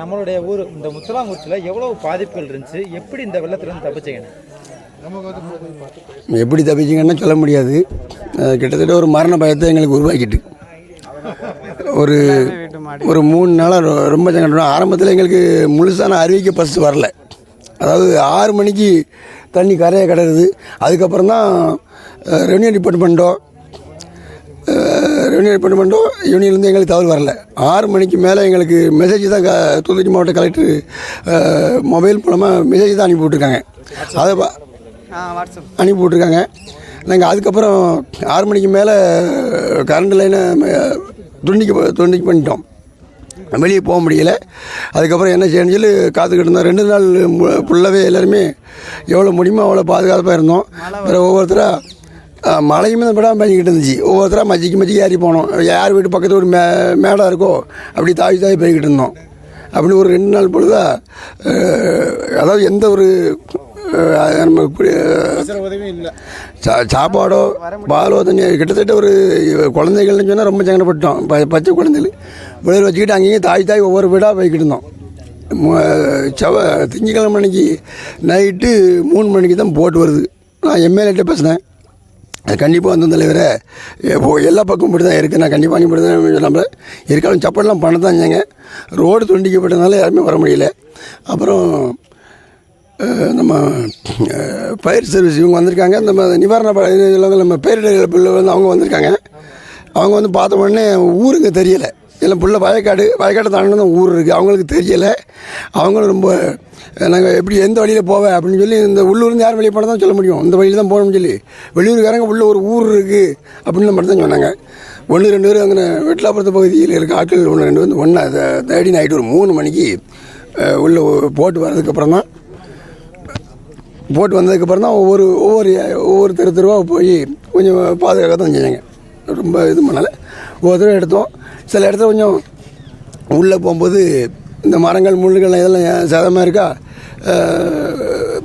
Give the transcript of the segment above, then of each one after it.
நம்மளுடைய ஊர் இந்த முத்தலாங்குறிச்சியில் எவ்வளவு பாதிப்புகள் இருந்துச்சு? எப்படி இந்த வெள்ளத்துலேருந்து தப்பிச்சிங்க? எப்படி தப்பிச்சிங்கன்னா சொல்ல முடியாது. கிட்டத்தட்ட ஒரு மரண பயத்தை எங்களுக்கு உருவாக்கிட்டு. ஒரு ஒரு மூணு நாளாக ரொம்ப சங்கடம் ஆரம்பத்தில் எங்களுக்கு முழுசான அறிவிக்க ஃபஸ்ட்டு வரல. அதாவது ஆறு மணிக்கு தண்ணி கரையை கிடக்குது அதுக்கப்புறம் தான் ரெவன்யூ டிபார்ட்மெண்ட்டோ ரெவன்யூ டிபார்ட்மெண்ட்டோ யூனியன்லேருந்து எங்களுக்கு தகவல் வரல. ஆறு மணிக்கு மேலே எங்களுக்கு மெசேஜ் தான் க தூத்துக்குடி மாவட்ட கலெக்டர் மொபைல் மூலமாக மெசேஜ் தான் அனுப்பி விட்ருக்காங்க அதை அனுப்பி விட்ருக்காங்க நாங்கள் அதுக்கப்புறம் ஆறு மணிக்கு மேலே கரண்ட் லைனை துண்டிக்க துண்டிக்க பண்ணிட்டோம். வெளியே போக முடியல. அதுக்கப்புறம் என்ன செய்யணும்னு சொல்லி காத்துக்கிட்டு இருந்தோம் ரெண்டு நாள் ஃபுல்லாகவே எல்லாருமே எவ்வளோ முடியுமோ அவ்வளோ பாதுகாப்பாக இருந்தோம். அப்புறம் ஒவ்வொருத்தராக மழையுமே விடாமல் பண்ணிக்கிட்டு இருந்துச்சு. ஒவ்வொருத்தராக மஜிக்கு மஜிக்கு ஏறி போனோம். யார் வீட்டு பக்கத்து ஒரு மே மேடம் இருக்கோ அப்படி தாவி தாவி போய்கிட்டு இருந்தோம். அப்படி ஒரு ரெண்டு நாள் பொழுதா அதாவது எந்த ஒரு சாப்பாடோ பாலோ தண்ணி கிட்டத்தட்ட ஒரு குழந்தைகள்னு சொன்னால் ரொம்ப சங்கடப்பட்டோம் ப- பச்சை குழந்தைகள். விளையாட வச்சுக்கிட்டு அங்கேயும் தாய் தாய் ஒவ்வொரு வீடாக போய்கிட்டு இருந்தோம். செவ திங்கக்கிழமை அன்னைக்கு நைட்டு மூணு மணிக்கு தான் போட்டு வருது. நான் எம்எல்ஏட்ட பேசினேன். கண்டிப்பாக வந்து தலைவரை எல்லா பக்கம் இப்படி தான் இருக்குது நான் கண்டிப்பாக இப்படி தான் நம்ம இருக்காலும் சப்பல்லாம் பண்ண தான் செஞ்சாங்க. ரோடு துண்டிக்கப்பட்டதுனால யாருமே வர முடியல. அப்புறம் நம்ம பயிர் சர்வீஸ் இவங்க வந்திருக்காங்க. நம்ம நிவாரண ப- நம்ம பேரிடர் பிள்ளை வந்து அவங்க வந்திருக்காங்க. அவங்க வந்து பார்த்த உடனே ஊருங்க தெரியலை. எல்லாம் புள்ள வயக்காடு வயக்காட்டை தாண்டின தான் ஊர் இருக்குது அவங்களுக்கு தெரியலை. அவங்களும் ரொம்ப நாங்கள் எப்படி எந்த வழியில் போவேன் அப்படின்னு சொல்லி இந்த உள்ளூர்லேருந்து யார் வெளியே போனால் தான் சொல்ல முடியும். இந்த வழியில் தான் போகணும்னு சொல்லி. வெளியூருக்காரங்க உள்ள ஒரு ஊர் இருக்குது அப்படின்னு மட்டும் தான் சொன்னாங்க. ஒன்று ரெண்டு பேர் அங்கே வெட்லாபுரத்து பகுதியில் இருக்க ஆட்கள் ஒன்று ரெண்டு வந்து ஒன்றா தேடி நைட்டு ஒரு மூணு மணிக்கு உள்ளே போட்டு வர்றதுக்கப்புறம் தான் போட்டு வந்ததுக்கப்புறம் தான் ஒவ்வொரு ஒவ்வொரு ஒவ்வொரு தெரு தெருவாக போய் கொஞ்சம் பாதுகாக்க தான் செஞ்சாங்க. ரொம்ப இது பண்ணலை. ஒவ்வொரு தடவை எடுத்தோம். சில இடத்துல கொஞ்சம் உள்ளே போகும்போது இந்த மரங்கள் முள்ளுகள் இதெல்லாம் சேதமாக இருக்கா?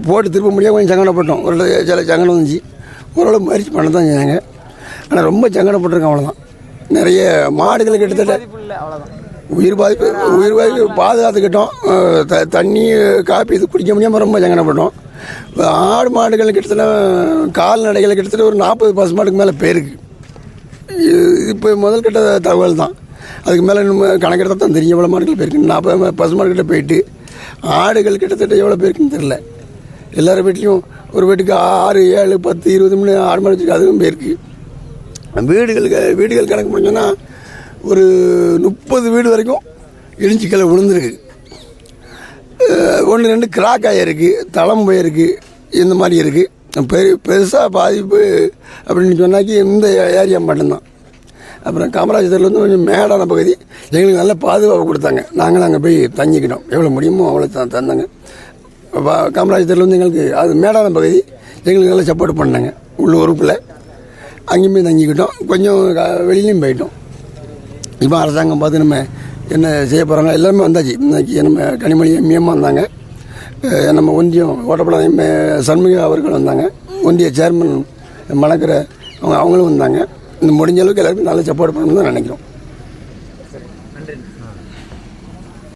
போட்டு திருப்ப முடியாது கொஞ்சம் சங்கடப்பட்டோம். ஒரு சில சங்கடம் வந்துச்சு. ஓரளவு முயற்சி பண்ண தான் செஞ்சாங்க. ஆனால் ரொம்ப சங்கடப்பட்டிருக்கோம் அவ்வளோதான் நிறைய மாடுகள் கிட்டத்தட்ட உயிர் பாதிப்பு உயிர் பாதிப்பு பாதுகாத்துக்கிட்டோம். த தண்ணி காப்பி இது குடிக்க முடியாமல் ரொம்ப சங்கடப்பட்டோம். ஆடு மாடுகள் கிட்டத்தட்ட கால்நடைகள் கிட்டத்தட்ட ஒரு நாற்பது பசு மாடுக்கு மேலே போயிருக்கு. இப்போ முதல் கட்ட தகவல் தான் அதுக்கு மேலே இன்னும் கணக்கெடுத்தால் தான் தெரியும் எவ்வளோ மாடுகள் போயிருக்குன்னு. நான் பசு மாடுகிட்ட போயிட்டு ஆடுகள் கிட்டத்தட்ட எவ்வளோ போயிருக்குன்னு தெரில எல்லார் வீட்லேயும் ஒரு வீட்டுக்கு ஆறு ஏழு பத்து இருபது மணி ஆடு மாடு வச்சுருக்கு அதுவும் போயிருக்கு. வீடுகளுக்கு வீடுகள் கணக்கு முடிஞ்சோன்னா ஒரு முப்பது வீடு வரைக்கும் இடிஞ்சிக்கலை கீழே விழுந்துருக்கு. ஒன்று ரெண்டு கிராக் ஆகிருக்கு தளம் போயிருக்கு இந்த மாதிரி இருக்குது பெரு பெருசாக பாதிப்பு அப்படின்னு சொன்னாக்கி இந்த ஏரியா மட்டும்தான். அப்புறம் காமராஜத்தில் வந்து கொஞ்சம் மேடான பகுதி. எங்களுக்கு நல்ல பாதுகாப்பு கொடுத்தாங்க. நாங்களும் அங்கே போய் தங்கிக்கிட்டோம். எவ்வளோ முடியுமோ அவ்வளோ த தந்தாங்க. வா- காமராஜத்தில் வந்து எங்களுக்கு அது மேடான பகுதி. எங்களுக்கு நல்லா சப்போர்ட் பண்ணாங்க. உள்ள உறுப்பில். அங்கேயும் போய் தங்கிக்கிட்டோம். கொஞ்சம் வெளியிலையும் போயிட்டோம். இப்போ அரசாங்கம் பார்த்து நம்ம என்ன செய்ய போகிறாங்க எல்லாமே வந்தாச்சு. இன்னைக்கு நம்ம கனிமொழி எம்ஏமா வந்தாங்க. நம்ம ஒன்றியம் ஓட்டப்பட எம்ஏ சண்முக அவர்கள் வந்தாங்க. ஒன்றிய சேர்மன் மணக்கிற அவங்க அவங்களும் வந்தாங்க. முடிஞ்ச அளவுக்கு எல்லாருமே நல்லா சப்போர்ட் பண்ணணும்னு தான் நினைக்கிறோம்.